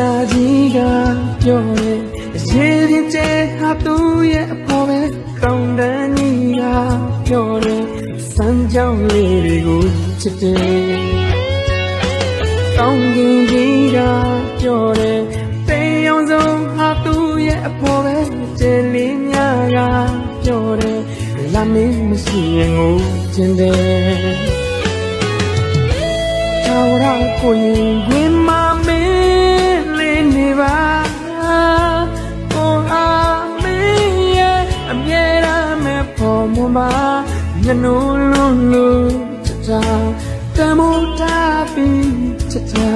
သမုဒ္ဒရာကြီးကပြောတယ်ရေရင်ကျဲဟာသူ့ရဲ့အဖော်ပဲကောင်းတန်းကြီးကပြောတယ်စမ်းကြောင်းလေးတွေကိုချစ်တယ်ကောင်းကင်ကြီးကပြောတယ်တေးအောင်ဆုံးဟာသူ့ရဲ့အဖော်ပဲကျဲလေးများကပြောတယ်လာမင်းမရှိရင်ငိုချင်တယ်ထာဝရကိုရင်ခွင်မမ မဲ့ဖို့မပါညနိုးလုံးလုံးချစ်တာတမိုးတာပြီးချစ်တာ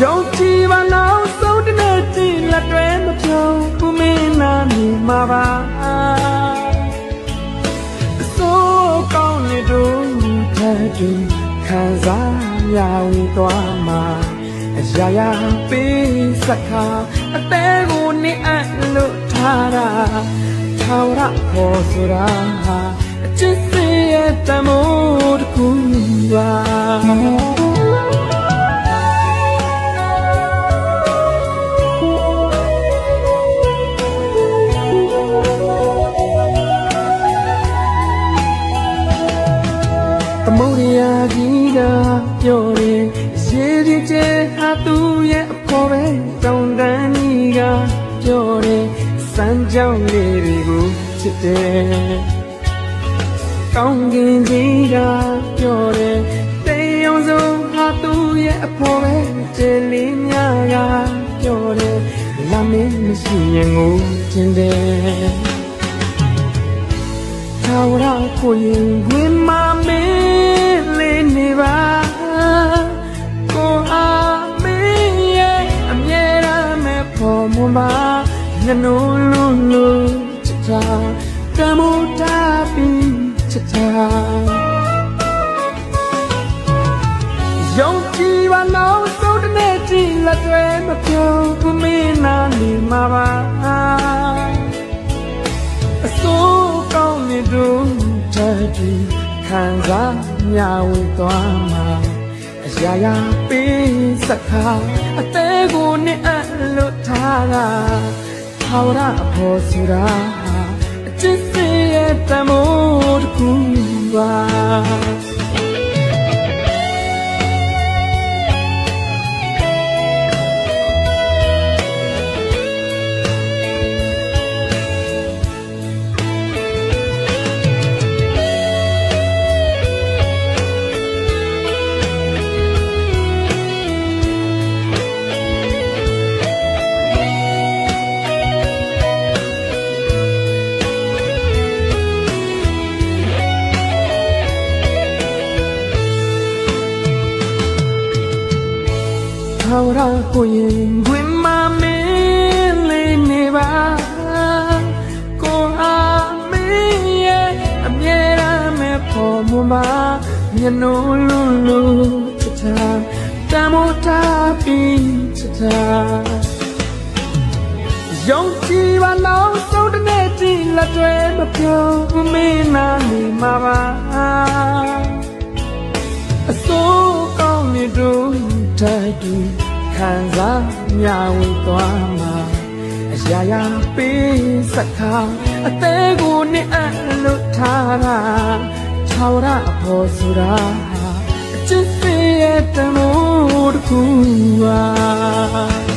ရောက်ကြည့်ပါနောက်ဆုံးတစ်နေ့တည်းလက်တွဲမပြုံးဘူးမင်းနာနေမှာပါဆိုကောင်းနေတို့ထက်တူခံစားရဝေသွားမှာအရာရာပေးစခါအသေးကိုနေအပ်လို့ ထားတာထာဝရခေါ်ဆိုတာဟာအချစ်စေရဲ့တမိုးတစ်ခုပါသမုဒ္ဒရာကြီးကပြောတယ်ရေကြီးကျဲဟာသူ့ မ်းကြောင်းလေးတွေကိုချစ်တယ်ကောင်းကင်ကြီးကပြောတယ်တေးအောင်ဆုံးဟာသူ့ရဲ့အဖော်ပဲတဲလေးများကပြောတယ်လာမင်းမရှိရင်ငိုချင်တယ်ထာဝရကိုရင်ဝင်မမင်းလေးနေပါကိုအားမင်းရဲ့အမြဲတမ်းမဲ့ဖို့မပါည နိုးလုံးလုံးချစ်တာကမူတာပြီးချစ်တာယုံကြည်ပါနောက်ဆုံးတစ်နေ့တည်းလက်တွေမပြုံးဘူးမင်းနာနေမှာပါအစိုးကောင်းနေတို့တည်းတူခံစားမြဝေသွားမှာအရာရာပေးစခါအသေးကိုနဲ့အလို့ထားတာ ထာဝရအဖို့စရာအချစ်စေရဲ့တမိုးတစ်ခုပါ ထာဝရကိုရင်ဝင်မမင်းလေးနေပါကိုအားမင်းရဲ့အမြဲတမ်းမဲ့ဖို့မပါမျက်နှာလုံးလုံးချစ်တာတမိုးတာပြီးချစ်တာယုံကြည်ပါနောက်ဆုံးတစ်နေ့တည်းလက်တွေမပြုံးဘူးမင်း ခံစားမြဝေသွားမှာအရာရာပေးစခါအသေးကိုနဲ့အလို့ထားတာချောရအဖို့ဆိုတာဟာအချစ်စေရဲ့တမိုးတစ်ခုပါ